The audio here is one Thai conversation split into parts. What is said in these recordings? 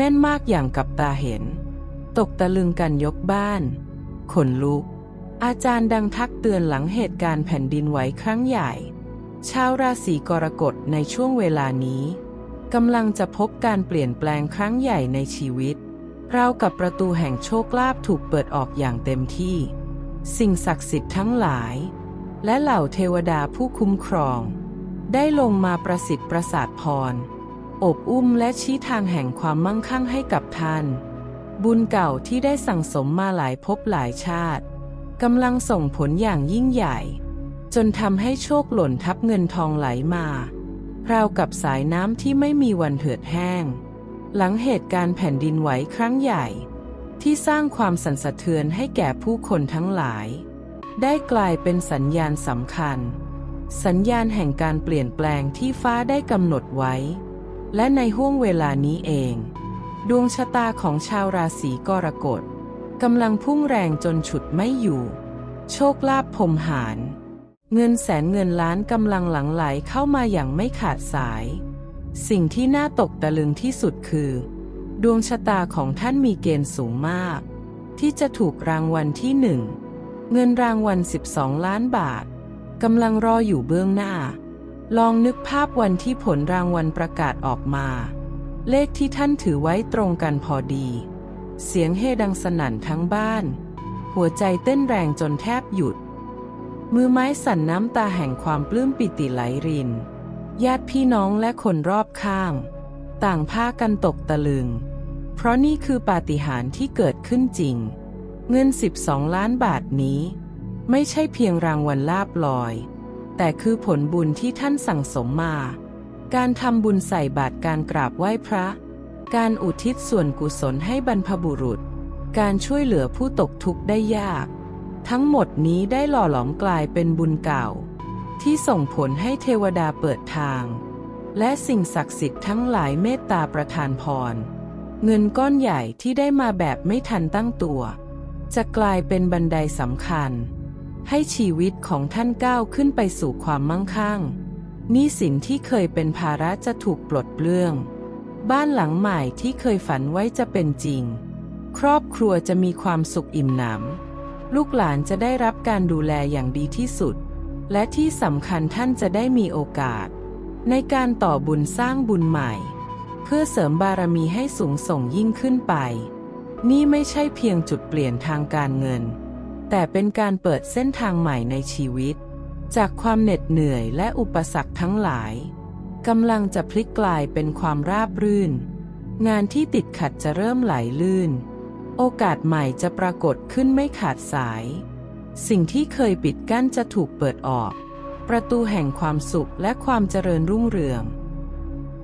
แม่นมากอย่างกับตาเห็น ตกตะลึงกันยกบ้าน ขนลุก อาจารย์ดังทักเตือนหลังเหตุการณ์แผ่นดินไหวครั้งใหญ่ ชาวราศีกรกฎในช่วงเวลานี้กำลังจะพบการเปลี่ยนแปลงครั้งใหญ่ในชีวิตราวกับประตูแห่งโชคลาภถูกเปิดออกอย่างเต็มที่ สิ่งศักดิ์สิทธิ์ทั้งหลาย และเหล่าเทวดาผู้คุ้มครอง ได้ลงมาประสิทธิ์ประสาทพร อบอุ้มและชี้ทางแห่งความมั่งคั่งให้กับท่าน บุญเก่าที่ได้สั่งสมมาหลายภพหลายชาติกำลังส่งผลอย่างยิ่งใหญ่ จนทำให้โชคหล่นทับเงินทองไหลมาราวกับสายน้ำที่ไม่มีวันเหือดแห้ง หลังเหตุการณ์แผ่นดินไหวครั้งใหญ่ ที่สร้างความสั่นสะเทือนให้แก่ผู้คนทั้งหลาย ได้กลายเป็นสัญญาณสำคัญ สัญญาณแห่งการเปลี่ยนแปลงที่ฟ้าได้กำหนดไว้ และในห่วงเวลานี้เอง ดวงชะตาของชาวราศีกรกฎกำลังพุ่งแรงจนฉุดไม่อยู่ โชคลาภพมหารเงินแสนเงินล้านกำลังหลั่งไหลเข้ามาอย่างไม่ขาดสาย สิ่งที่น่าตกตะลึงที่สุดคือ ดวงชะตาของท่านมีเกณฑ์สูงมาก ที่จะถูกรางวัลที่หนึ่งเงินรางวัล 12 ล้านบาทกำลังรออยู่เบื้องหน้า ลองนึกภาพวันที่ผลรางวัลประกาศออกมา เลขที่ท่านถือไว้ตรงกันพอดี เสียงเฮดังสนั่นทั้งบ้าน หัวใจเต้นแรงจนแทบหยุด มือไม้สั่นน้ำตาแห่งความปลื้มปิติไหลริน ญาติพี่น้องและคนรอบข้าง ต่างพากันตกตะลึง เพราะนี่คือปาฏิหาริย์ที่เกิดขึ้นจริง เงิน 12 ล้านบาทนี้ ไม่ใช่เพียงรางวัลลาบลอย แต่คือผลบุญที่ท่านสั่งสมมา การทำบุญใส่บาตรการกราบไหว้พระ การอุทิศส่วนกุศลให้บรรพบุรุษ การช่วยเหลือผู้ตกทุกข์ได้ยาก ทั้งหมดนี้ได้หล่อหลอมกลายเป็นบุญเก่า ที่ส่งผลให้เทวดาเปิดทาง และสิ่งศักดิ์สิทธิ์ทั้งหลายเมตตาประทานพร เงินก้อนใหญ่ที่ได้มาแบบไม่ทันตั้งตัว จะกลายเป็นบันไดสำคัญ ให้ชีวิตของท่านก้าวขึ้นไปสู่ความมั่งคั่งหนี้สินที่เคยเป็นภาระจะถูกปลดเปลื้อง บ้านหลังใหม่ที่เคยฝันไว้จะเป็นจริง ครอบครัวจะมีความสุขอิ่มหนำลูกหลานจะได้รับการดูแลอย่างดีที่สุด และที่สำคัญท่านจะได้มีโอกาส ในการต่อบุญสร้างบุญใหม่ เพื่อเสริมบารมีให้สูงส่งยิ่งขึ้นไป นี่ไม่ใช่เพียงจุดเปลี่ยนทางการเงิน แต่เป็นการเปิดเส้นทางใหม่ในชีวิต จากความเหน็ดเหนื่อยและอุปสรรคทั้งหลายกำลังจะพลิกกลายเป็นความราบรื่น งานที่ติดขัดจะเริ่มไหลลื่น โอกาสใหม่จะปรากฏขึ้นไม่ขาดสาย สิ่งที่เคยปิดกั้นจะถูกเปิดออก ประตูแห่งความสุขและความเจริญรุ่งเรือง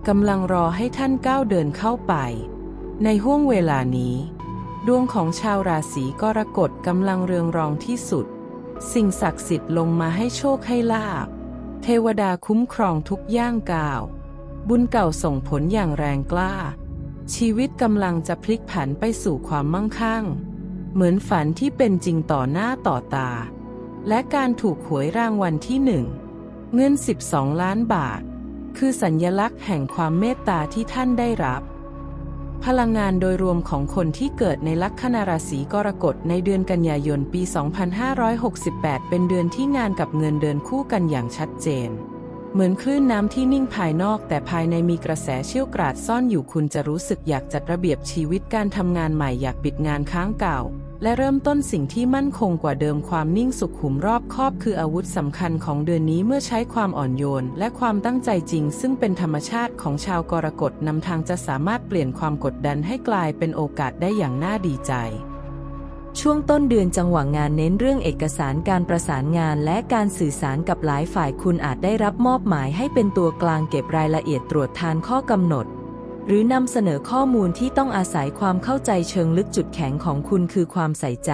กำลังรอให้ท่านก้าวเดินเข้าไป ในห้วงเวลานี้ ดวงของชาวราศีกรกฎกำลังเรืองรองที่สุด สิ่งศักดิ์สิทธิ์ลงมาให้โชคให้ลาบ เทวดาคุ้มครองทุกย่างก้าว บุญเก่าส่งผลอย่างแรงกล้า ชีวิตกำลังจะพลิกผันไปสู่ความมั่งคั่ง เหมือนฝันที่เป็นจริงต่อหน้าต่อตา และการถูกหวยรางวัลที่หนึ่งเงิน 12 ล้านบาท คือสัญญลักษณ์แห่งความเมตตาที่ท่านได้รับ พลังงานโดยรวมของคนที่เกิดในลัคนาราศีกรกฎในเดือนกันยายนปี 2568 เป็นเดือนที่งานกับเงินเดินคู่กันอย่างชัดเจน เหมือนคลื่นน้ำที่นิ่งภายนอก แต่ภายในมีกระแสเชี่ยวกราดซ่อนอยู่คุณจะรู้สึกอยากจัดระเบียบชีวิตการทำงานใหม่อยากปิดงานค้างเก่า และเริ่มต้นสิ่งที่มั่นคงกว่าเดิมความนิ่งสุขุมรอบคอบคืออาวุธสำคัญของเดือนนี้เมื่อใช้ความอ่อนโยน และความตั้งใจจริง ซึ่งเป็นธรรมชาติของชาวกรกฎนำทางจะสามารถเปลี่ยนความกดดันให้กลายเป็นโอกาสได้อย่างน่าดีใจช่วงต้นเดือนจังหวะงานเน้นเรื่องเอกสารการประสานงานและการสื่อสารกับหลายฝ่ายคุณอาจได้รับมอบหมายให้เป็นตัวกลางเก็บรายละเอียดตรวจทานข้อกำหนด หรือนำเสนอข้อมูลที่ต้องอาศัยความเข้าใจเชิงลึกจุดแข็งของคุณคือความใส่ใจ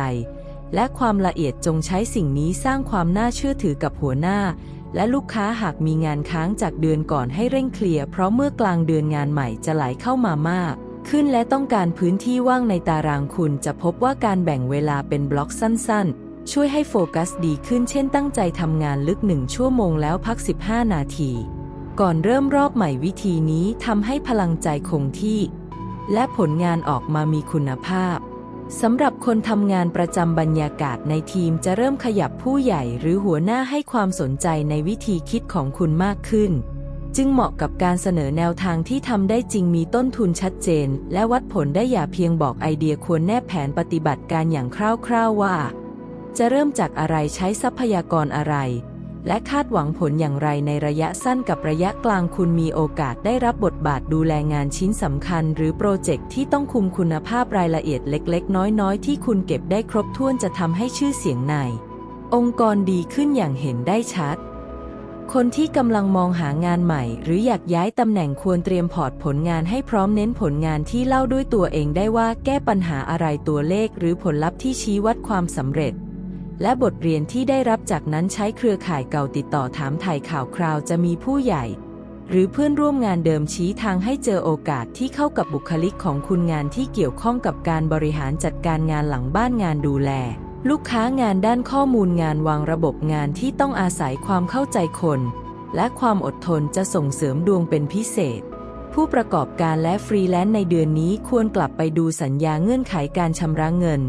และความละเอียดจงใช้สิ่งนี้สร้างความน่าเชื่อถือกับหัวหน้า และลูกค้าหากมีงานค้างจากเดือนก่อนให้เร่งเคลียร์เพราะเมื่อกลางเดือนงานใหม่จะไหลเข้ามามาก ขึ้นและต้องการพื้นที่ว่างในตารางคุณจะพบว่าการแบ่งเวลาเป็นบล็อกสั้น ๆ ช่วยให้โฟกัสดีขึ้นเช่นตั้งใจทำงานลึกหนึ่งชั่วโมงแล้วพัก 15 นาที ก่อนเริ่มรอบใหม่วิธีนี้ทำให้พลังใจคงที่ และผลงานออกมามีคุณภาพสำหรับคนทำงานประจำบรรยากาศในทีมจะเริ่มขยับผู้ใหญ่หรือหัวหน้าให้ความสนใจในวิธีคิดของคุณมากขึ้น จึงเหมาะกับการเสนอแนวทางที่ทำได้จริงมีต้นทุนชัดเจน และวัดผลได้อย่าเพียงบอกไอเดียควรแนบแผนปฏิบัติการอย่างคร่าวๆว่า จะเริ่มจากอะไรใช้ทรัพยากรอะไร และคาดหวังผลอย่างไรในระยะสั้นกับระยะกลางคุณมีโอกาสได้รับบทบาทดูแลงานชิ้นสำคัญ หรือโปรเจกต์ที่ต้องคุมคุณภาพรายละเอียดเล็ก ๆ น้อย ๆ ที่คุณเก็บได้ครบถ้วนจะทำให้ชื่อเสียงใน องค์กรดีขึ้นอย่างเห็นได้ชัด คนที่กำลังมองหางานใหม่ หรืออยากย้ายตำแหน่งควรเตรียมพอร์ตผลงานให้พร้อมเน้นผลงานที่เล่าด้วยตัวเองได้ว่าแก้ปัญหาอะไรตัวเลข หรือผลลัพธ์ที่ชี้วัดความสำเร็จ และบทเรียนที่ได้รับจากนั้นใช้เครือข่ายเก่าติดต่อถามถ่ายข่าวคราวจะมีผู้ใหญ่ หรือเพื่อนร่วมงานเดิมชี้ทางให้เจอโอกาสที่เข้ากับบุคลิกของคุณงานที่เกี่ยวข้องกับการบริหารจัดการงานหลังบ้านงานดูแล ลูกค้างานด้านข้อมูลงานวางระบบงานที่ต้องอาศัยความเข้าใจคน และความอดทนจะส่งเสริมดวงเป็นพิเศษผู้ประกอบการและฟรีแลนซ์ในเดือนนี้ควรกลับไปดูสัญญาเงื่อนไขการชำระเงิน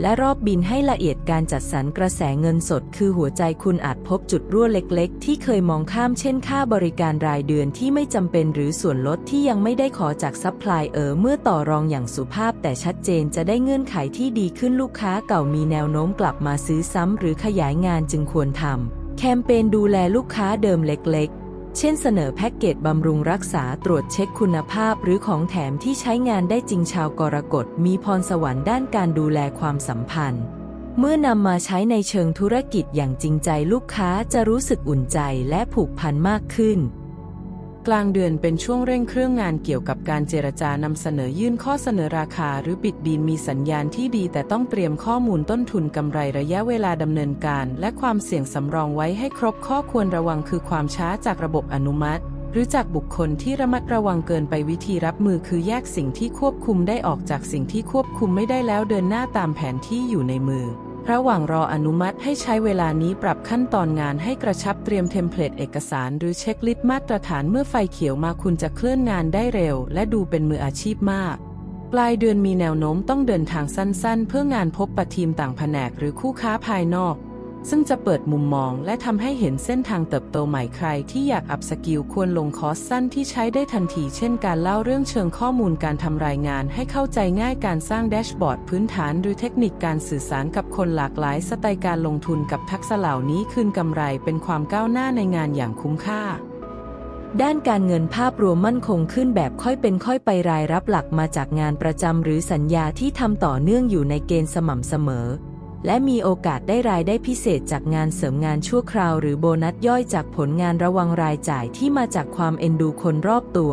และรอบบินให้ละเอียดการจัดสรรกระแสเงินสด คือหัวใจคุณอาจพบจุดรั่วเล็กๆ ที่เคยมองข้ามเช่นค่าบริการรายเดือนที่ไม่จำเป็นหรือส่วนลดที่ยังไม่ได้ขอจากซัพพลายเออร์เมื่อต่อรองอย่างสุภาพแต่ชัดเจนจะได้เงื่อนไขที่ดีขึ้นลูกค้าเก่ามีแนวโน้มกลับมาซื้อซ้ำหรือขยายงานจึงควรทำแคมเปญดูแลลูกค้าเดิมเล็กๆ เช่นเสนอแพ็กเกจบำรุงรักษาตรวจเช็คคุณภาพ หรือของแถมที่ใช้งานได้จริงชาวกรกฎมีพรสวรรค์ด้านการดูแลความสัมพันธ์ เมื่อนำมาใช้ในเชิงธุรกิจอย่างจริงใจลูกค้าจะรู้สึกอุ่นใจและผูกพันมากขึ้น กลางเดือนเป็นช่วงเร่งเครื่องงานเกี่ยวกับการเจรจานำเสนอยื่นข้อเสนอราคาหรือปิดดีลมีสัญญาณที่ดี แต่ต้องเตรียมข้อมูลต้นทุนกำไรระยะเวลาดำเนินการ และความเสี่ยงสำรองไว้ให้ครบข้อควรระวังคือความช้าจากระบบอนุมัติ หรือจากบุคคลที่ระมัดระวังเกินไปวิธีรับมือคือแยกสิ่งที่ควบคุมได้ออกจากสิ่งที่ควบคุมไม่ได้แล้วเดินหน้าตามแผนที่อยู่ในมือ ระหว่างรออนุมัติให้ใช้เวลานี้ปรับขั้นตอนงานให้กระชับเตรียมเทมเพลตเอกสารหรือเช็คลิสต์มาตรฐานเมื่อไฟเขียวมาคุณจะเคลื่อนงานได้เร็ว และดูเป็นมืออาชีพมาก ปลายเดือนมีแนวโน้มต้องเดินทางสั้นๆ เพื่องานพบปะทีมต่างแผนกหรือคู่ค้าภายนอก ซึ่งจะเปิดมุมมองและทำให้เห็นเส้นทางเติบโตใหม่ใครที่อยากอัพสกิลควรลงคอร์สสั้นที่ใช้ได้ทันที เช่นการเล่าเรื่องเชิงข้อมูลการทำรายงานให้เข้าใจง่ายการสร้างแดชบอร์ดพื้นฐานหรือเทคนิคการสื่อสารกับคนหลากหลายสไตล์การลงทุนกับทักษะเหล่านี้คืนกำไรเป็นความก้าวหน้าในงานอย่างคุ้มค่าด้านการเงินภาพรวมมั่นคงขึ้นแบบค่อยเป็นค่อยไปรายรับหลักมาจากงานประจำหรือสัญญาที่ทำต่อเนื่องอยู่ในเกณฑ์สม่ำเสมอ และมีโอกาสได้รายได้พิเศษจากงานเสริมงานชั่วคราวหรือโบนัสย่อยจากผลงานระวังรายจ่ายที่มาจากความเอ็นดูคนรอบตัว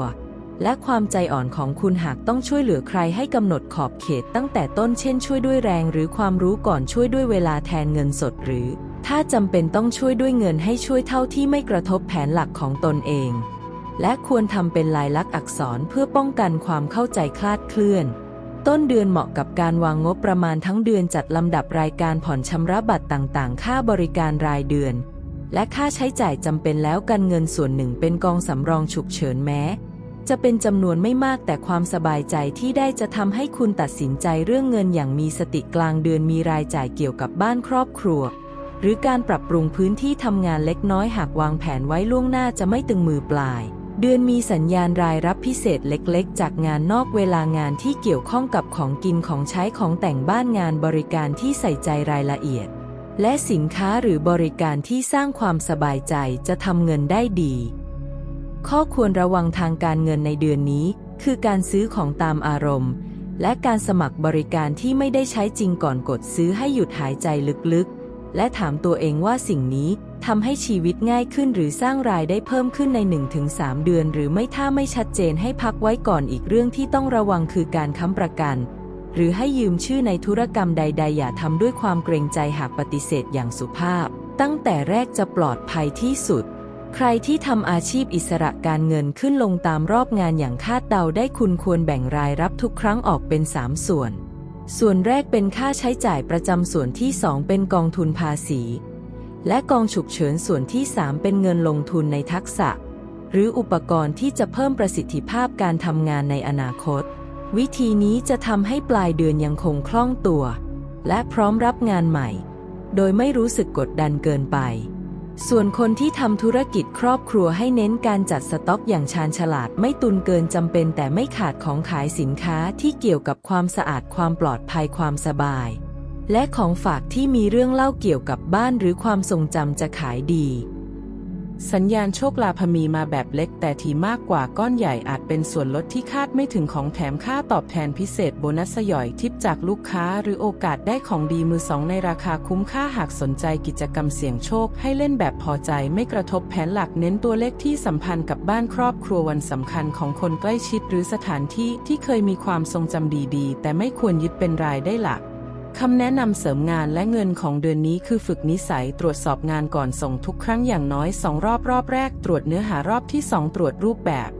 และความใจอ่อนของคุณหากต้องช่วยเหลือใครให้กำหนดขอบเขตตั้งแต่ต้นเช่นช่วยด้วยแรงหรือความรู้ก่อนช่วยด้วยเวลาแทนเงินสดหรือ ถ้าจำเป็นต้องช่วยด้วยเงินให้ช่วยเท่าที่ไม่กระทบแผนหลักของตนเอง และควรทำเป็นลายลักษณ์อักษรเพื่อป้องกันความเข้าใจคลาดเคลื่อน ต้นเดือนเหมาะกับการวางงบประมาณทั้งเดือนจัดลำดับรายการผ่อนชำระบัตรต่างๆ ค่าบริการรายเดือน และค่าใช้จ่ายจำเป็นแล้วกันเงินส่วนหนึ่งเป็นกองสำรองฉุกเฉินแม้ จะเป็นจำนวนไม่มากแต่ความสบายใจที่ได้จะทำให้คุณตัดสินใจเรื่องเงินอย่างมีสติกลางเดือนมีรายจ่ายเกี่ยวกับบ้านครอบครัว หรือการปรับปรุงพื้นที่ทำงานเล็กน้อยหากวางแผนไว้ล่วงหน้าจะไม่ตึงมือปลาย เดือนมีสัญญาณรายรับพิเศษเล็กๆ จากงานนอกเวลางานที่เกี่ยวข้องกับของกินของใช้ของแต่งบ้านงานบริการที่ใส่ใจรายละเอียด และสินค้าหรือบริการที่สร้างความสบายใจจะทำเงินได้ดี ข้อควรระวังทางการเงินในเดือนนี้ คือการซื้อของตามอารมณ์ และการสมัครบริการที่ไม่ได้ใช้จริงก่อนกดซื้อให้หยุดหายใจลึกๆ และถามตัวเองว่าสิ่งนี้ทำให้ชีวิตง่ายขึ้นหรือสร้างรายได้เพิ่มขึ้นใน 1-3 เดือน หรือไม่ถ้าไม่ชัดเจนให้พักไว้ก่อนอีกเรื่องที่ต้องระวังคือการค้ำประกัน หรือให้ยืมชื่อในธุรกรรมใด ๆ อย่าทำด้วยความเกรงใจหากปฏิเสธอย่างสุภาพ ตั้งแต่แรกจะปลอดภัยที่สุด ใครที่ทำอาชีพอิสระการเงินขึ้นลงตามรอบงานอย่างคาดเดาได้คุณควรแบ่งรายรับทุกครั้งออกเป็น 3 ส่วน ส่วนแรกเป็นค่าใช้จ่ายประจำส่วนที่ 2 เป็นกองทุนภาษี และกองฉุกเฉินส่วนที่ 3 เป็นเงินลงทุนในทักษะ หรืออุปกรณ์ที่จะเพิ่มประสิทธิภาพการทำงานในอนาคต วิธีนี้จะทำให้ปลายเดือนยังคงคล่องตัว และพร้อมรับงานใหม่ โดยไม่รู้สึกกดดันเกินไป ส่วนคนที่ทำธุรกิจครอบครัวให้เน้นการจัดสต็อกอย่างชาญฉลาดไม่ตุนเกินจำเป็นแต่ไม่ขาดของขายสินค้าที่เกี่ยวกับความสะอาดความปลอดภัยความสบาย และของฝากที่มีเรื่องเล่าเกี่ยวกับบ้านหรือความทรงจำจะขายดี สัญญาณโชคลาภมีมาแบบเล็กแต่ทีมากกว่าก้อนใหญ่อาจเป็นส่วนลดที่คาดไม่ถึงของแถมค่าตอบแทนพิเศษโบนัสสยอยทิปจากลูกค้า หรือโอกาสได้ของดีมือสองในราคาคุ้มค่าหากสนใจกิจกรรมเสี่ยงโชค ให้เล่นแบบพอใจไม่กระทบแผนหลักเน้นตัวเลขที่สัมพันธ์กับบ้านครอบครัววันสำคัญของคนใกล้ชิดหรือสถานที่ที่เคยมีความทรงจำดีๆ แต่ไม่ควรยึดเป็นรายได้หลัก คำแนะนำเสริมงานและเงินของเดือนนี้คือฝึกนิสัยตรวจสอบงานก่อนส่งทุกครั้งอย่างน้อยสองรอบรอบแรก ตรวจเนื้อหารอบที่สองตรวจรูปแบบ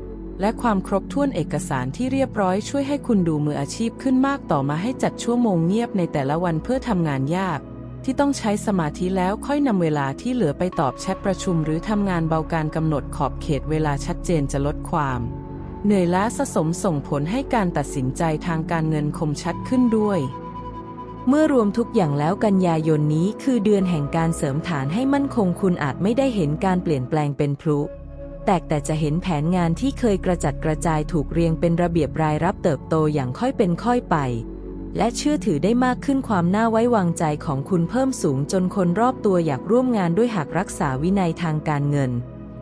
และความครบถ้วนเอกสารที่เรียบร้อยช่วยให้คุณดูมืออาชีพขึ้นมากต่อมาให้จัดชั่วโมงเงียบในแต่ละวันเพื่อทำงานยาก ที่ต้องใช้สมาธิแล้วค่อยนำเวลาที่เหลือไปตอบแชทประชุม หรือทำงานเบาการกำหนดขอบเขตเวลาชัดเจนจะลดความเหนื่อยล้าสะสมส่งผลให้การตัดสินใจทางการเงินคมชัดขึ้นด้วย เมื่อรวมทุกอย่างแล้วกันยายนนี้คือเดือนแห่งการเสริมฐานให้มั่นคงคุณอาจไม่ได้เห็นการเปลี่ยนแปลงเป็นพลุ แต่แต่จะเห็นแผนงานที่เคยกระจัดกระจายถูกเรียงเป็นระเบียบรายรับเติบโตอย่างค่อยเป็นค่อยไป และเชื่อถือได้มากขึ้นความน่าไว้วางใจของคุณเพิ่มสูงจนคนรอบตัวอยากร่วมงานด้วยหากรักษาวินัยทางการเงิน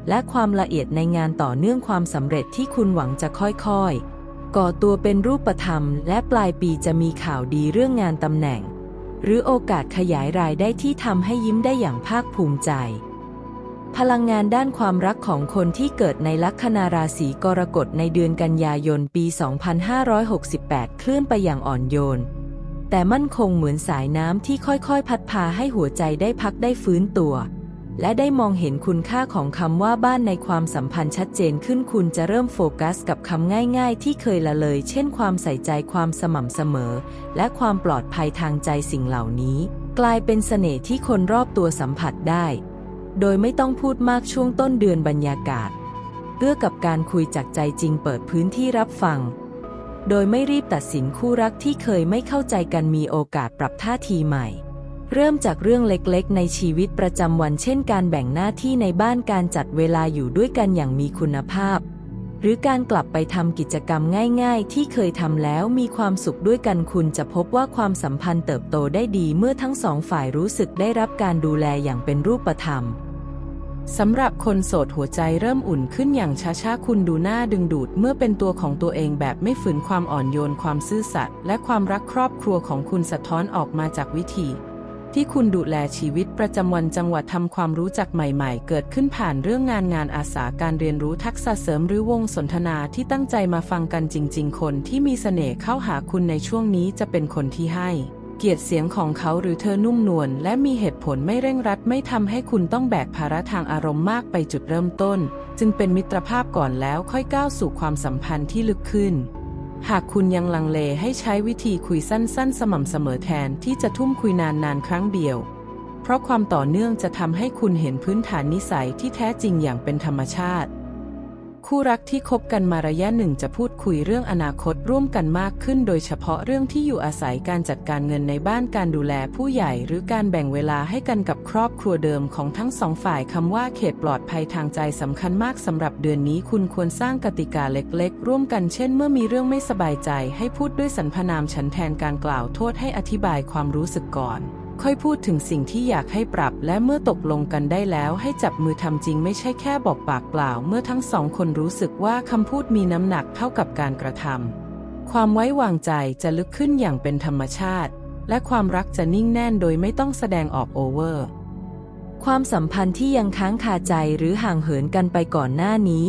และความละเอียดในงานต่อเนื่องความสำเร็จที่คุณหวังจะค่อยๆ ก่อตัวเป็นรูปธรรม และปลายปีจะมีข่าวดีเรื่องงานตำแหน่ง หรือโอกาสขยายรายได้ที่ทำให้ยิ้มได้อย่างภาคภูมิใจ พลังงานด้านความรักของคนที่เกิดในลัคนาราศีกรกฎในเดือนกันยายนปี 2568 เคลื่อนไปอย่างอ่อนโยน แต่มั่นคงเหมือนสายน้ำที่ค่อยๆ พัดพาให้หัวใจได้พักได้ฟื้นตัว และได้มองเห็นคุณค่าของคำว่าบ้านในความสัมพันธ์ชัดเจนขึ้นคุณจะเริ่มโฟกัสกับคำง่ายๆ ที่เคยละเลย เช่นความใส่ใจความสม่ำเสมอ และความปลอดภัยทางใจสิ่งเหล่านี้ กลายเป็นเสน่ห์ที่คนรอบตัวสัมผัสได้ โดยไม่ต้องพูดมากช่วงต้นเดือนบรรยากาศเอื้อกับการคุยจากใจจริงเปิดพื้นที่รับฟัง โดยไม่รีบตัดสินคู่รักที่เคยไม่เข้าใจกันมีโอกาสปรับท่าทีใหม่ เริ่มจากเรื่องเล็กๆ ในชีวิตประจำวัน เช่นการแบ่งหน้าที่ในบ้านการจัดเวลาอยู่ด้วยกันอย่างมีคุณภาพ หรือการกลับไปทำกิจกรรมง่าย ๆ ที่เคยทำแล้วมีความสุขด้วยกันคุณจะพบว่าความสัมพันธ์เติบโตได้ดีเมื่อทั้งสองฝ่ายรู้สึกได้รับการดูแลอย่างเป็นรูปธรรมสำหรับคนโสดหัวใจเริ่มอุ่นขึ้นอย่างช้าๆ คุณดูน่าดึงดูดเมื่อเป็นตัวของตัวเองแบบไม่ฝืนความอ่อนโยนความซื่อสัตย์และความรักครอบครัวของคุณสะท้อนออกมาจากวิธี ที่คุณดูแลชีวิตประจำวันจังหวัดทำความรู้จักใหม่ๆ เกิดขึ้นผ่านเรื่องงานงานอาสาการเรียนรู้ทักษะเสริมหรือวงสนทนาที่ตั้งใจมาฟังกันจริง ๆ คนที่มีเสน่ห์เข้าหาคุณในช่วงนี้จะเป็นคนที่ให้ เกียรติเสียงของเขาหรือเธอนุ่มนวลและมีเหตุผลไม่เร่งรัดไม่ทำให้คุณต้องแบกภาระทางอารมณ์มากไปจุดเริ่มต้น จึงเป็นมิตรภาพก่อนแล้วค่อยก้าวสู่ความสัมพันธ์ที่ลึกขึ้น หากคุณยังลังเลให้ใช้วิธีคุยสั้น ๆ สม่ำเสมอแทนที่จะทุ่มคุยนาน ๆ ครั้งเดียว เพราะความต่อเนื่องจะทำให้คุณเห็นพื้นฐานนิสัยที่แท้จริงอย่างเป็นธรรมชาติ คู่รักที่คบกันมาระยะหนึ่งจะพูดคุยเรื่องอนาคตร่วมกันมากขึ้น โดยเฉพาะเรื่องที่อยู่อาศัยการจัดการเงินในบ้านการดูแลผู้ใหญ่หรือการแบ่งเวลาให้กันกับครอบครัวเดิมของทั้งสองฝ่ายคำว่าเขตปลอดภัยทางใจสำคัญมากสำหรับเดือนนี้คุณควรสร้างกติกาเล็ก ๆ ร่วมกันเช่น เมื่อมีเรื่องไม่สบายใจ ให้พูดด้วยสรรพนามฉันแทนการกล่าวโทษให้อธิบายความรู้สึกก่อน ค่อยพูดถึงสิ่งที่อยากให้ปรับและเมื่อตกลงกันได้แล้วให้จับมือทำจริงไม่ใช่แค่บอกปากเปล่า เมื่อทั้งสองคนรู้สึกว่าคำพูดมีน้ำหนักเท่ากับการกระทำความไว้วางใจจะลึกขึ้นอย่างเป็นธรรมชาติ และความรักจะนิ่งแน่นโดยไม่ต้องแสดงออกโอเวอร์ ความสัมพันธ์ที่ยังค้างคาใจหรือห่างเหินกันไปก่อนหน้านี้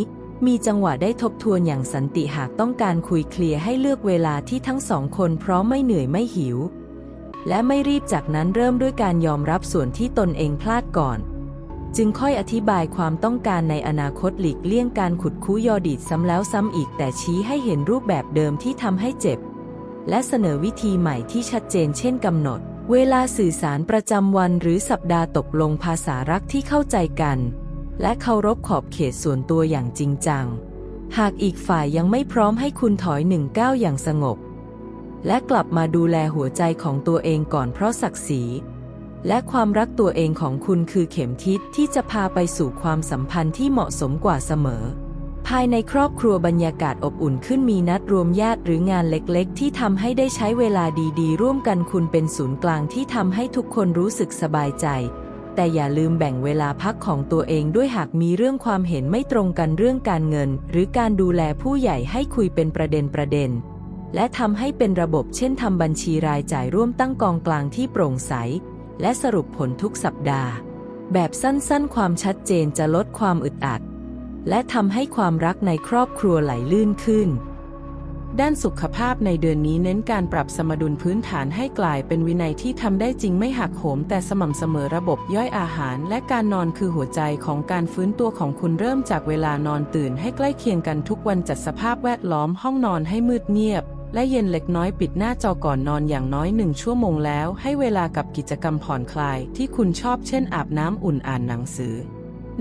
มีจังหวะได้ทบทวนอย่างสันติหากต้องการคุยเคลียร์ให้เลือกเวลาที่ทั้งสองคนพร้อมไม่เหนื่อยไม่หิว และไม่รีบจากนั้นเริ่มด้วยการยอมรับส่วนที่ตนเองพลาดก่อน จึงค่อยอธิบายความต้องการในอนาคตหลีกเลี่ยงการขุดคู้ยอดีดซ้ำแล้วซ้ำอีก แต่ชี้ให้เห็นรูปแบบเดิมที่ทำให้เจ็บ และเสนอวิธีใหม่ที่ชัดเจนเช่นกำหนด เวลาสื่อสารประจำวันหรือสัปดาห์ตกลงภาษารักที่เข้าใจกัน และเคารพขอบเขตส่วนตัวอย่างจริงจัง หากอีกฝ่ายยังไม่พร้อมให้คุณถอยหนึ่งก้าวอย่างสงบ และกลับมาดูแลหัวใจของตัวเองก่อนเพราะศักดิ์ศรีและความรักตัวเองของคุณคือเข็มทิศที่จะพาไปสู่ความสัมพันธ์ที่เหมาะสมกว่าเสมอ ภายในครอบครัวบรรยากาศอบอุ่นขึ้นมีนัดรวมญาติหรืองานเล็กๆ ที่ทำให้ได้ใช้เวลาดีๆ ร่วมกันคุณเป็นศูนย์กลางที่ทำให้ทุกคนรู้สึกสบายใจ แต่อย่าลืมแบ่งเวลาพักของตัวเองด้วยหากมีเรื่องความเห็นไม่ตรงกันเรื่องการเงิน หรือการดูแลผู้ใหญ่ให้คุยเป็นประเด็นประเด็น และทำให้เป็นระบบเช่นทำบัญชีรายจ่ายร่วมตั้งกองกลางที่โปร่งใส และสรุปผลทุกสัปดาห์ แบบสั้นๆ ความชัดเจนจะลดความอึดอัด และทำให้ความรักในครอบครัวไหลลื่นขึ้น ด้านสุขภาพในเดือนนี้เน้นการปรับสมดุลพื้นฐานให้กลายเป็นวินัยที่ทำได้จริงไม่หักโหม แต่สม่ำเสมอระบบย่อยอาหาร และการนอนคือหัวใจของการฟื้นตัวของคุณเริ่มจากเวลานอนตื่นให้ใกล้เคียงกันทุกวันจัดสภาพแวดล้อมห้องนอนให้มืดเงียบ และเย็นเล็กน้อยปิดหน้าจอก่อนนอนอย่างน้อยหนึ่งชั่วโมงแล้ว ให้เวลากับกิจกรรมผ่อนคลายที่คุณชอบเช่นอาบน้ำอุ่นอ่านหนังสือ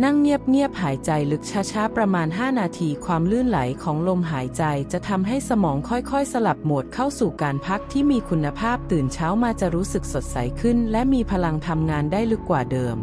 นั่งเงียบๆหายใจลึกช้าๆ ประมาณ 5 นาทีความลื่นไหลของลมหายใจจะทำให้สมองค่อยๆ สลับโหมดเข้าสู่การพักที่มีคุณภาพตื่นเช้ามาจะรู้สึกสดใสขึ้น และมีพลังทำงานได้ลึกกว่าเดิม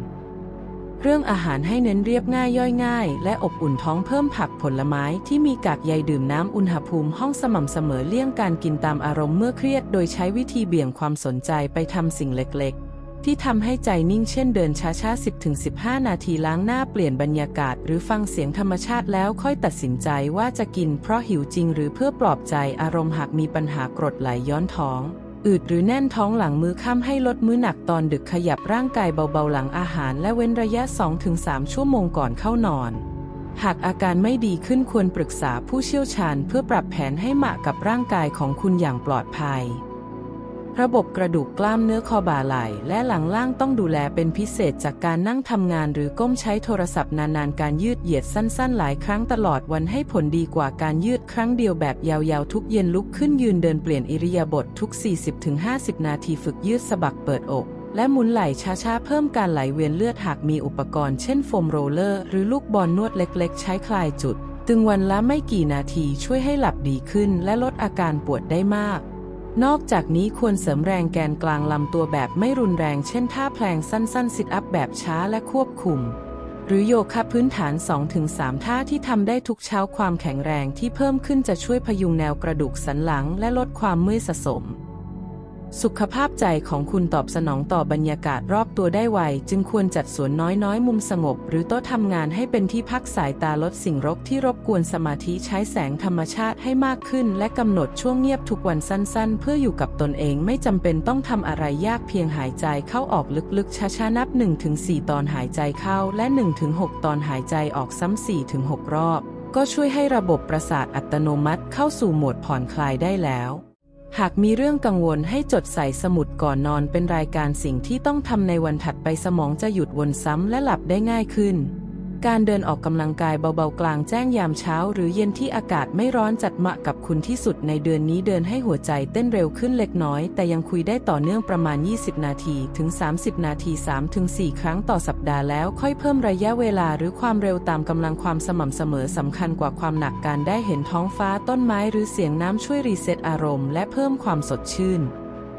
เรื่องอาหารให้เน้นเรียบง่ายย่อยง่าย และอบอุ่นท้องเพิ่มผักผลไม้ที่มีกากใยดื่มน้ำอุณหภูมิห้องสม่ำเสมอเลี่ยงการกินตามอารมณ์เมื่อเครียด โดยใช้วิธีเบี่ยงความสนใจไปทำสิ่งเล็กๆ ที่ทำให้ใจนิ่งเช่นเดินช้าๆ 10-15 นาทีล้างหน้าเปลี่ยนบรรยากาศ หรือฟังเสียงธรรมชาติแล้วค่อยตัดสินใจว่าจะกินเพราะหิวจริง หรือเพื่อปลอบใจอารมณ์หากมีปัญหากรดไหลย้อนท้อง อืดหรือแน่นท้องหลังมื้อค่ำให้ลดมื้อหนักตอนดึกขยับร่างกายเบาๆหลังอาหาร และเว้นระยะ 2-3 ชั่วโมงก่อนเข้านอน หากอาการไม่ดีขึ้นควรปรึกษาผู้เชี่ยวชาญเพื่อปรับแผนให้เหมาะกับร่างกายของคุณอย่างปลอดภัย ระบบกระดูกกล้ามเนื้อคอบ่าไหล่และหลังล่างต้องดูแลเป็นพิเศษจากการนั่งทำงานหรือก้มใช้โทรศัพท์นานๆ การยืดเหยียดสั้นๆ หลายครั้งตลอดวันให้ผลดีกว่าการยืดครั้งเดียวแบบยาวๆ ทุกเย็นลุกขึ้นยืนเดินเปลี่ยนอิริยาบถทุก 40-50 นาทีฝึกยืดสะบักเปิดอกและหมุนไหล่ช้าๆ เพิ่มการไหลเวียนเลือดหากมีอุปกรณ์เช่นโฟมโรลเลอร์หรือลูกบอลนวดเล็กๆ ใช้คลายจุด ตึงวันละไม่กี่นาทีช่วยให้หลับดีขึ้นและลดอาการปวดได้มาก นอกจากนี้ควรเสริมแรงแกนกลางลำตัวแบบไม่รุนแรงเช่นท่าแพลงสั้นๆซิทอัพแบบช้าและควบคุม หรือโยคะพื้นฐาน 2-3 ท่าที่ทำได้ทุกเช้าความแข็งแรงที่เพิ่มขึ้นจะช่วยพยุงแนวกระดูกสันหลังและลดความเมื่อยสะสม สุขภาพใจของคุณตอบสนองต่อบรรยากาศรอบตัวได้ไว จึงควรจัดสวนน้อยๆ มุมสงบ หรือโต๊ะทำงานให้เป็นที่พักสายตาลดสิ่งรบที่รบกวนสมาธิใช้แสงธรรมชาติให้มากขึ้น และกำหนดช่วงเงียบทุกวันสั้นๆ เพื่ออยู่กับตนเองไม่จำเป็นต้องทำอะไรยากเพียงหายใจเข้าออกลึกๆช้าๆนับ 1-4 ตอนหายใจเข้าและ 1-6 ตอนหายใจออกซ้ำ4-6 รอบ ก็ช่วยให้ระบบประสาทอัตโนมัติเข้าสู่โหมดผ่อนคลายได้แล้ว หากมีเรื่องกังวลให้จดใส่สมุดก่อนนอนเป็นรายการสิ่งที่ต้องทำในวันถัดไปสมองจะหยุดวนซ้ำและหลับได้ง่ายขึ้น การเดินออกกำลังกายเบาๆ กลางแจ้งยามเช้า หรือเย็นที่อากาศไม่ร้อนจัดเหมาะกับคุณที่สุดในเดือนนี้เดินให้หัวใจเต้นเร็วขึ้นเล็กน้อย แต่ยังคุยได้ต่อเนื่องประมาณ 20 นาทีถึง 30 นาที 3-4 ครั้งต่อสัปดาห์แล้วค่อยเพิ่มระยะเวลาหรือความเร็วตามกำลังความสม่ำเสมอสำคัญกว่าความหนักการได้เห็นท้องฟ้าต้นไม้หรือเสียงน้ำช่วยรีเซ็ตอารมณ์และเพิ่มความสดชื่น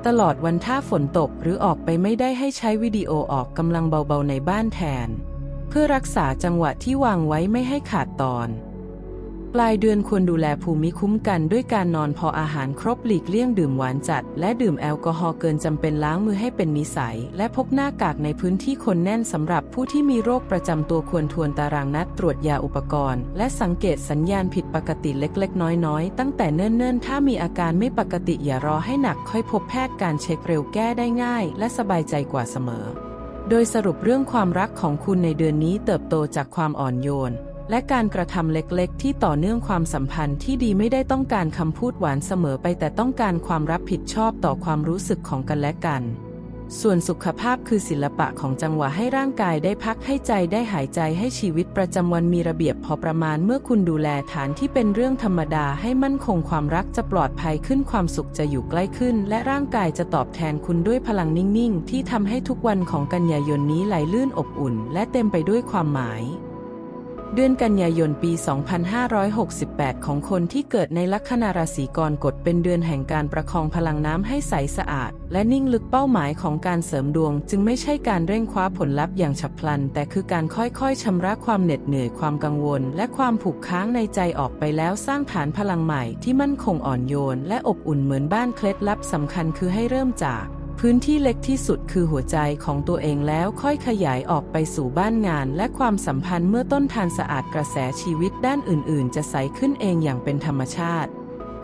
ตลอดวันถ้าฝนตกหรือออกไปไม่ได้ให้ใช้วิดีโอออกกำลังเบาๆในบ้านแทน เพื่อรักษาจังหวะที่วางไว้ไม่ให้ขาดตอน ปลายเดือนควรดูแลภูมิคุ้มกันด้วยการนอนพออาหารครบหลีกเลี่ยงดื่มหวานจัด และดื่มแอลกอฮอล์เกินจำเป็นล้างมือให้เป็นนิสัย และพกหน้ากากในพื้นที่คนแน่นสำหรับผู้ที่มีโรคประจำตัวควรทวนตารางนัดตรวจยาอุปกรณ์ และสังเกตสัญญาณผิดปกติเล็กๆ น้อยๆ ตั้งแต่เนิ่นๆ ถ้ามีอาการไม่ปกติอย่ารอให้หนักค่อยพบแพทย์การเช็คเร็วแก้ได้ง่าย และสบายใจกว่าเสมอ โดยสรุปเรื่องความรักของคุณในเดือนนี้เติบโตจากความอ่อนโยน และการกระทำเล็กๆ ที่ต่อเนื่องความสัมพันธ์ที่ดีไม่ได้ต้องการคำพูดหวานเสมอไปแต่ต้องการความรับผิดชอบต่อความรู้สึกของกันและกัน ส่วนสุขภาพคือศิลปะของจังหวะให้ร่างกายได้พักให้ใจได้หายใจให้ชีวิตประจำวันมีระเบียบพอประมาณเมื่อคุณดูแลฐานที่เป็นเรื่องธรรมดาให้มั่นคงความรักจะปลอดภัยขึ้นความสุขจะอยู่ใกล้ขึ้น และร่างกายจะตอบแทนคุณด้วยพลังนิ่ง ๆ ที่ทำให้ทุกวันของกันยายนนี้ไหลลื่นอบอุ่น และเต็มไปด้วยความหมาย เดือนกันยายนปี 2568 ของคนที่เกิดในลัคนาราศีกรกฎเป็นเดือนแห่งการประคองพลังน้ำให้ใสสะอาด และนิ่งลึกเป้าหมายของการเสริมดวง จึงไม่ใช่การเร่งคว้าผลลัพธ์อย่างฉับพลัน แต่คือการค่อยๆชำระความเหน็ดเหนื่อยความกังวล และความผูกค้างในใจออกไปแล้วสร้างฐานพลังใหม่ที่มั่นคงอ่อนโยน และอบอุ่นเหมือนบ้านเคล็ดลับสำคัญคือให้เริ่มจาก พื้นที่เล็กที่สุดคือหัวใจของตัวเองแล้วค่อยขยายออกไปสู่บ้านงาน และความสัมพันธ์เมื่อต้นทานสะอาดกระแสชีวิตด้านอื่น ๆ จะใสขึ้นเองอย่างเป็นธรรมชาติ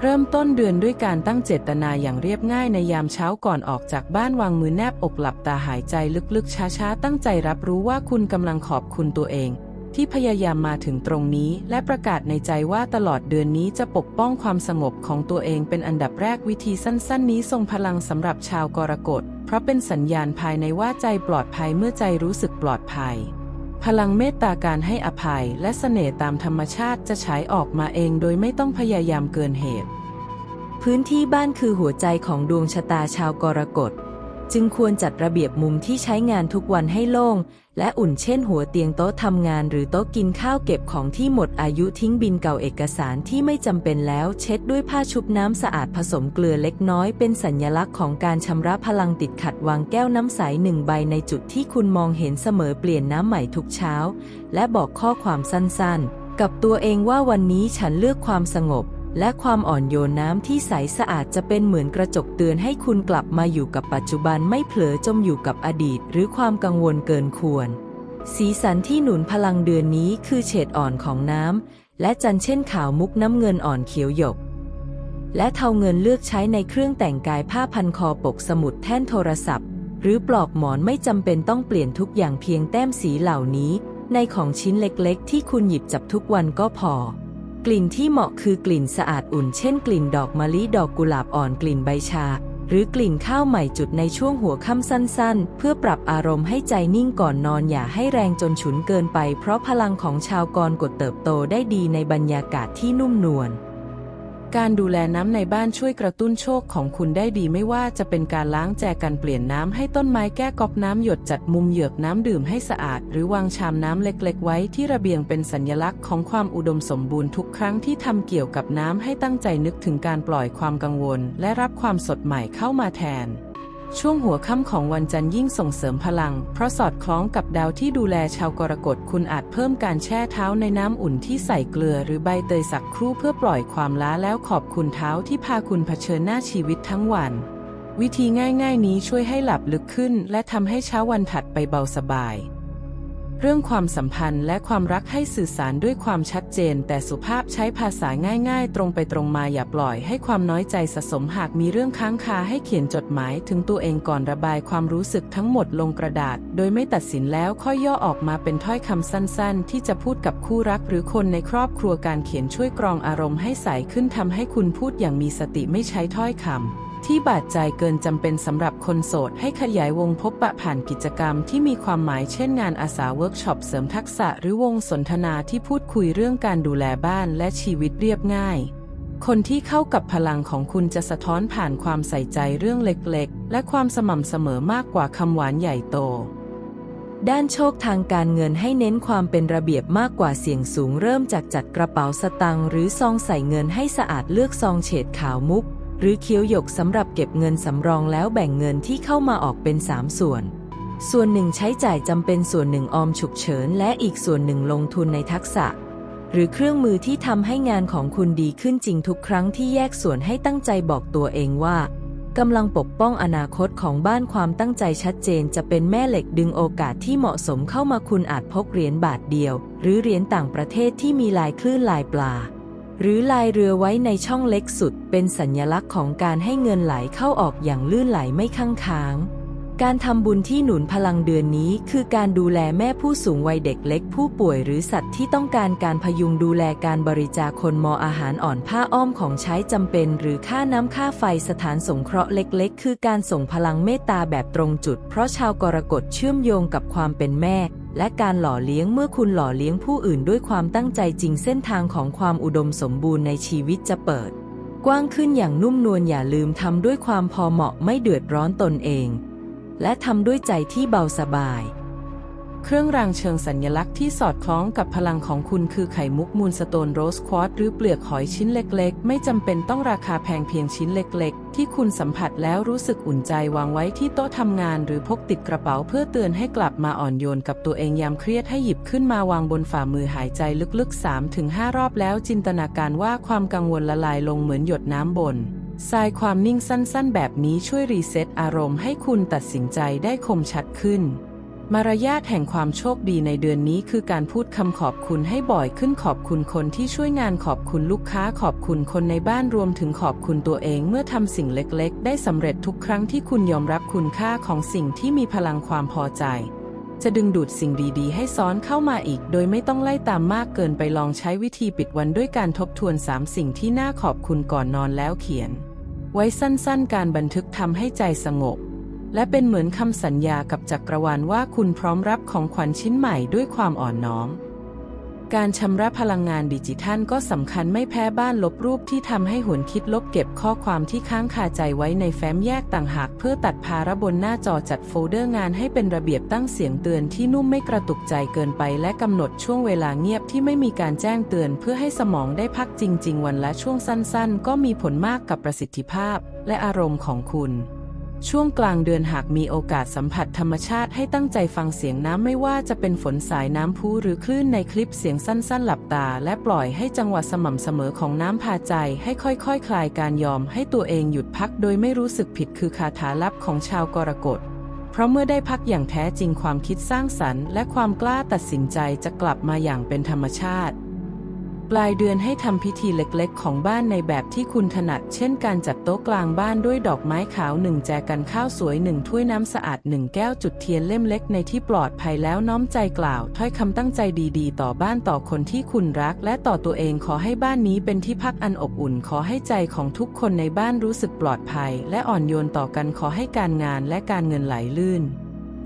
เริ่มต้นเดือนด้วยการตั้งเจตนาอย่างเรียบง่ายในยามเช้าก่อนออกจากบ้านวางมือแนบอกหลับตาหายใจลึกๆช้าๆ ตั้งใจรับรู้ว่าคุณกำลังขอบคุณตัวเอง ที่พยายามมาถึงตรงนี้ และประกาศในใจว่าตลอดเดือนนี้จะปกป้องความสงบของตัวเองเป็นอันดับแรกวิธีสั้น ๆ นี้ทรงพลังสำหรับชาวกรกฎเพราะเป็นสัญญาณภายในว่าใจปลอดภัยเมื่อใจรู้สึกปลอดภัย พลังเมตตาการให้อภัยและเสน่ห์ตามธรรมชาติจะฉายออกมาเองโดยไม่ต้องพยายามเกินเหตุ พื้นที่บ้านคือหัวใจของดวงชะตาชาวกรกฎ จึงควรจัดระเบียบมุมที่ใช้งานทุกวันให้โล่ง และอุ่นเช่นหัวเตียงโต๊ะทำงานหรือโต๊ะกินข้าวเก็บของที่หมดอายุทิ้งบินเก่าเอกสารที่ไม่จำเป็นแล้ว เช็ดด้วยผ้าชุบน้ำสะอาดผสมเกลือเล็กน้อยเป็นสัญลักษณ์ของการชำระพลังติดขัดวางแก้วน้ำใสหนึ่งใบในจุดที่คุณมองเห็นเสมอเปลี่ยนน้ำใหม่ทุกเช้า และบอกข้อความสั้นๆ กับตัวเองว่าวันนี้ฉันเลือกความสงบ และความอ่อนโยนน้ำที่ใสสะอาดจะเป็นเหมือนกระจกเตือนให้คุณกลับมาอยู่กับปัจจุบันไม่เผลอจมอยู่กับอดีต หรือความกังวลเกินควร สีสันที่หนุนพลังเดือนนี้คือเฉดอ่อนของน้ำและจันเช่นขาวมุกน้ำเงินอ่อนเขียวหยก และเทาเงินเลือกใช้ในเครื่องแต่งกายผ้าพันคอปกสมุดแท่นโทรศัพท์ หรือปลอกหมอนไม่จำเป็นต้องเปลี่ยนทุกอย่างเพียงแต้มสีเหล่านี้ ในของชิ้นเล็กๆ ที่คุณหยิบจับทุกวันก็พอ กลิ่นที่เหมาะคือกลิ่นสะอาดอุ่นเช่นกลิ่นดอกมะลิดอกกุหลาบอ่อนกลิ่นใบชา หรือกลิ่นข้าวใหม่จุดในช่วงหัวค่ำสั้นๆ เพื่อปรับอารมณ์ให้ใจนิ่งก่อนนอนอย่าให้แรงจนฉุนเกินไป เพราะพลังของชาวกรกดเติบโตได้ดีในบรรยากาศที่นุ่มนวล การดูแลน้ำในบ้านช่วยกระตุ้นโชคของคุณได้ดีไม่ว่าจะเป็นการล้างแจกันเปลี่ยนน้ำให้ต้นไม้แก้ก๊อกน้ำหยดจัดมุมเหยือกน้ำดื่มให้สะอาด หรือวางชามน้ำเล็กๆ ไว้ที่ระเบียงเป็นสัญลักษณ์ของความอุดมสมบูรณ์ทุกครั้งที่ทำเกี่ยวกับน้ำให้ตั้งใจนึกถึงการปล่อยความกังวล และรับความสดใหม่เข้ามาแทน ช่วงหัวค่ำของวันจันทร์ยิ่งส่งเสริมพลัง เพราะสอดคล้องกับดาวที่ดูแลชาวกรกฎคุณอาจเพิ่มการแช่เท้าในน้ำอุ่นที่ใส่เกลือหรือใบเตยสักครู่เพื่อปล่อยความล้าแล้วขอบคุณเท้าที่พาคุณเผชิญหน้าชีวิตทั้งวัน วิธีง่ายๆ นี้ช่วยให้หลับลึกขึ้น และทำให้เช้าวันถัดไปเบาสบาย เรื่องความสัมพันธ์และความรักให้สื่อสารด้วยความชัดเจน แต่สุภาพใช้ภาษาง่ายๆ ตรงไปตรงมาอย่าปล่อยให้ความน้อยใจสะสมหากมีเรื่องค้างคาให้เขียนจดหมาย ถึงตัวเองก่อนระบายความรู้สึกทั้งหมดลงกระดาษ โดยไม่ตัดสินแล้วค่อยย่อออกมาเป็นถ้อยคำสั้นๆ ที่จะพูดกับคู่รักหรือคนในครอบครัวการเขียนช่วยกรองอารมณ์ให้ใสขึ้นทำให้คุณพูดอย่างมีสติไม่ใช้ถ้อยคำ ที่บาดใจเกินจำเป็นสำหรับคนโสดให้ขยายวงพบปะผ่านกิจกรรมที่มีความหมายเช่นงานอาสาเวิร์กช็อปเสริมทักษะหรือวงสนทนาที่พูดคุยเรื่องการดูแลบ้านและชีวิตเรียบง่าย คนที่เข้ากับพลังของคุณจะสะท้อนผ่านความใส่ใจเรื่องเล็กๆ และความสม่ำเสมอมากกว่าคำหวานใหญ่โต ด้านโชคทางการเงินให้เน้นความเป็นระเบียบมากกว่าเสี่ยงสูงเริ่มจากจัดกระเป๋าสตังค์หรือซองใส่เงินให้สะอาดเลือกซองเฉดขาวมุก หรือเขียวหยกสำหรับเก็บเงินสำรองแล้วแบ่งเงินที่เข้ามาออกเป็น 3 ส่วน ส่วนหนึ่งใช้จ่ายจำเป็นส่วนหนึ่งออมฉุกเฉิน และอีกส่วนหนึ่งลงทุนในทักษะ หรือเครื่องมือที่ทำให้งานของคุณดีขึ้นจริงทุกครั้งที่แยกส่วนให้ตั้งใจบอกตัวเองว่ากำลังปกป้องอนาคตของบ้านความตั้งใจชัดเจนจะเป็นแม่เหล็กดึงโอกาสที่เหมาะสมเข้ามาคุณอาจพกเหรียญบาทเดียว หรือเหรียญต่างประเทศที่มีลายคลื่นลายปลา หรือลายเรือไว้ในช่องเล็กสุด เป็นสัญลักษณ์ของการให้เงินไหลเข้าออกอย่างลื่นไหลไม่ข้างค้าง การทำบุญที่หนุนพลังเดือนนี้ คือการดูแลแม่ผู้สูงวัยเด็กเล็กผู้ป่วยหรือสัตว์ที่ต้องการการพยุงดูแลการบริจาคคนมออาหารอ่อนผ้าอ้อมของใช้จำเป็น หรือค่าน้ำค่าไฟสถานสงเคราะห์เล็ก ๆ คือการส่งพลังเมตตาแบบตรงจุด เพราะชาวกรกฎเชื่อมโยงกับความเป็นแม่ และการหล่อเลี้ยงเมื่อคุณหล่อเลี้ยงผู้อื่นด้วยความตั้งใจจริงเส้นทางของความอุดมสมบูรณ์ในชีวิตจะเปิด กว้างขึ้นอย่างนุ่มนวลอย่าลืมทำด้วยความพอเหมาะไม่เดือดร้อนตนเอง และทำด้วยใจที่เบาสบาย เครื่องรางเชิงสัญญลักษณ์ที่สอดคล้องกับพลังของคุณคือไข่มุกมูลสโตนโรสควอตหรือเปลือกหอยชิ้นเล็กๆ ไม่จำเป็นต้องราคาแพงเพียงชิ้นเล็กๆ ที่คุณสัมผัสแล้วรู้สึกอุ่นใจวางไว้ที่โต๊ะทำงาน หรือพกติดกระเป๋าเพื่อเตือนให้กลับมาอ่อนโยนกับตัวเองยามเครียดให้หยิบขึ้นมาวางบนฝ่ามือหายใจลึกๆ 3-5 รอบแล้วจินตนาการว่าความกังวลละลายลงเหมือนหยดน้ำบนทรายความนิ่งสั้นๆ แบบนี้ช่วยรีเซ็ตอารมณ์ให้คุณตัดสินใจได้คมชัดขึ้น มารยาทแห่งความโชคดีในเดือนนี้คือการพูดคำขอบคุณให้บ่อยขึ้นขอบคุณคนที่ช่วยงานขอบคุณลูกค้าขอบคุณคนในบ้านรวมถึงขอบคุณตัวเองเมื่อทำสิ่งเล็กๆ ได้สำเร็จทุกครั้งที่คุณยอมรับคุณค่าของสิ่งที่มีพลังความพอใจ จะดึงดูดสิ่งดีๆ ให้ซ้อนเข้ามาอีก โดยไม่ต้องไล่ตามมากเกินไปลองใช้วิธีปิดวันด้วยการทบทวน 3 สิ่งที่น่าขอบคุณก่อนนอนแล้วเขียน ไว้สั้นๆ การบันทึกทำให้ใจสงบ และเป็นเหมือนคำสัญญากับจักรวาลว่าคุณพร้อมรับของขวัญชิ้นใหม่ด้วยความอ่อนน้อม การชำระพลังงานดิจิทัลก็สำคัญไม่แพ้บ้านลบรูปที่ทำให้หวนคิดลบเก็บข้อความที่ค้างคาใจไว้ในแฟ้มแยกต่างหากเพื่อตัดภาระบนหน้าจอจัดโฟลเดอร์งานให้เป็นระเบียบตั้งเสียงเตือนที่นุ่มไม่กระตุกใจเกินไป และกำหนดช่วงเวลาเงียบที่ไม่มีการแจ้งเตือน เพื่อให้สมองได้พักจริง ๆ วันละช่วงสั้น ๆ ก็มีผลมากกับประสิทธิภาพ และอารมณ์ของคุณ ช่วงกลางเดือนหากมีโอกาสสัมผัสธรรมชาติให้ตั้งใจฟังเสียงน้ำไม่ว่าจะเป็นฝนสายน้ำพุหรือคลื่นในคลิปเสียงสั้นๆ หลับตา และปล่อยให้จังหวะสม่ำเสมอของน้ำพาใจ ให้ค่อยๆคคลายการยอมให้ตัวเองหยุดพักโดยไม่รู้สึกผิดคือคาถาลับของชาวกรกฎเพราะเมื่อได้พักอย่างแท้จริงความคิดสร้างสรรค์ และความกล้าตัดสินใจจะกลับมาอย่างเป็นธรรมชาติ ปลายเดือนให้ทำพิธีเล็กๆ ของบ้านในแบบที่คุณถนัด เช่นการจัดโต๊ะกลางบ้านด้วยดอกไม้ขาวหนึ่งแจกันข้าวสวยหนึ่งถ้วยน้ำสะอาดหนึ่งแก้วจุดเทียนเล่มเล็กในที่ปลอดภัยแล้วน้อมใจกล่าวถ้อยคำตั้งใจดีๆ ต่อบ้านต่อคนที่คุณรัก และต่อตัวเองขอให้บ้านนี้เป็นที่พักอันอบอุ่น ขอให้ใจของทุกคนในบ้านรู้สึกปลอดภัย และอ่อนโยนต่อกันขอให้การงานและการเงินไหลลื่น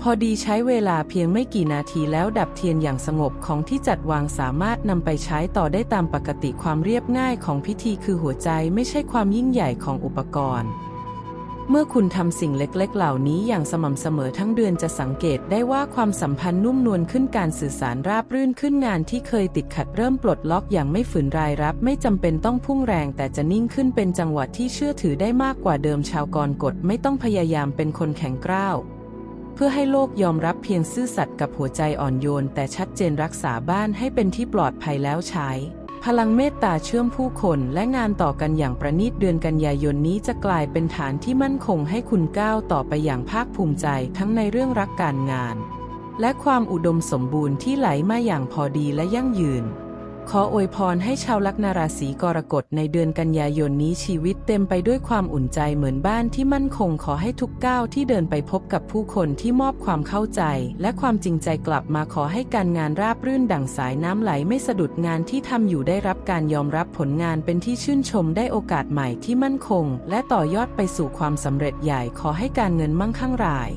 พอดีใช้เวลาเพียงไม่กี่นาทีแล้วดับเทียนอย่างสงบของที่จัดวางสามารถนำไปใช้ต่อได้ตามปกติความเรียบง่ายของพิธีคือหัวใจไม่ใช่ความยิ่งใหญ่ของอุปกรณ์ เมื่อคุณทำสิ่งเล็กๆ เหล่านี้อย่างสม่ำเสมอทั้งเดือนจะสังเกตได้ว่าความสัมพันธ์นุ่มนวลขึ้นการสื่อสารราบรื่นขึ้นงานที่เคยติดขัดเริ่มปลดล็อกอย่างไม่ฝืนรายรับ ไม่จำเป็นต้องพุ่งแรง แต่จะนิ่งขึ้นเป็นจังหวะที่เชื่อถือได้มากกว่าเดิมชาวกรกฎไม่ต้องพยายามเป็นคนแข็งกร้าว พื่อให้โลกยอมรับเพียงซื่อสัตย์กับหัวใจอ่อนโยน แต่ชัดเจนรักษาบ้านให้เป็นที่ปลอดภัยแล้วใช้ พลังเมตตาเชื่อมผู้คนและงานต่อกันอย่างประณีตเดือนกันยายนนี้จะกลายเป็นฐานที่มั่นคงให้คุณก้าวต่อไปอย่างภาคภูมิใจทั้งในเรื่องรักการงาน และความอุดมสมบูรณ์ที่ไหลมาอย่างพอดีและยั่งยืน ขออวยพรให้ชาวลัคนาราศีกรกฎในเดือนกันยายนนี้ชีวิตเต็มไปด้วยความอุ่นใจเหมือนบ้านที่มั่นคงขอให้ทุกก้าวที่เดินไปพบกับผู้คนที่มอบความเข้าใจ และความจริงใจกลับมาขอให้การงานราบรื่นดั่งสายน้ำไหลไม่สะดุดงานที่ทำอยู่ได้รับการยอมรับผลงานเป็นที่ชื่นชมได้โอกาสใหม่ที่มั่นคง และต่อยอดไปสู่ความสำเร็จใหญ่ขอให้การเงินมั่งคั่งราย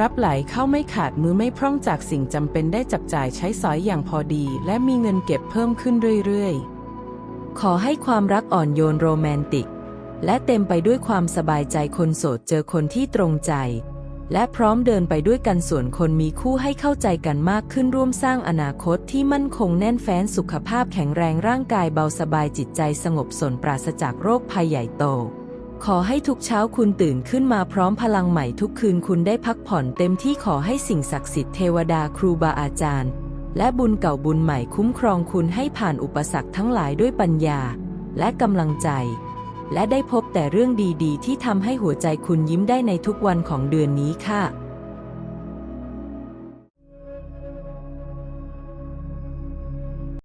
รับไหลเข้าไม่ขาดมือไม่พร่องจากสิ่งจำเป็นได้จับจ่ายใช้สอยอย่างพอดี และมีเงินเก็บเพิ่มขึ้นเรื่อยๆ ขอให้ความรักอ่อนโยนโรแมนติก และเต็มไปด้วยความสบายใจคนโสดเจอคนที่ตรงใจ และพร้อมเดินไปด้วยกันส่วนคนมีคู่ให้เข้าใจกันมากขึ้นร่วมสร้างอนาคตที่มั่นคงแน่นแฟ้นสุขภาพแข็งแรงร่างกายเบาสบายจิตใจสงบสนปราศจากโรคภัยใหญ่โต ขอให้ทุกเช้าคุณตื่นขึ้นมาพร้อมพลังใหม่ทุกคืนคุณได้พักผ่อนเต็มที่ขอให้สิ่งศักดิ์สิทธิ์เทวดาครูบาอาจารย์ และบุญเก่าบุญใหม่คุ้มครองคุณให้ผ่านอุปสรรคทั้งหลายด้วยปัญญา และกำลังใจ และได้พบแต่เรื่องดีๆ ที่ทำให้หัวใจคุณยิ้มได้ในทุกวันของเดือนนี้ค่ะ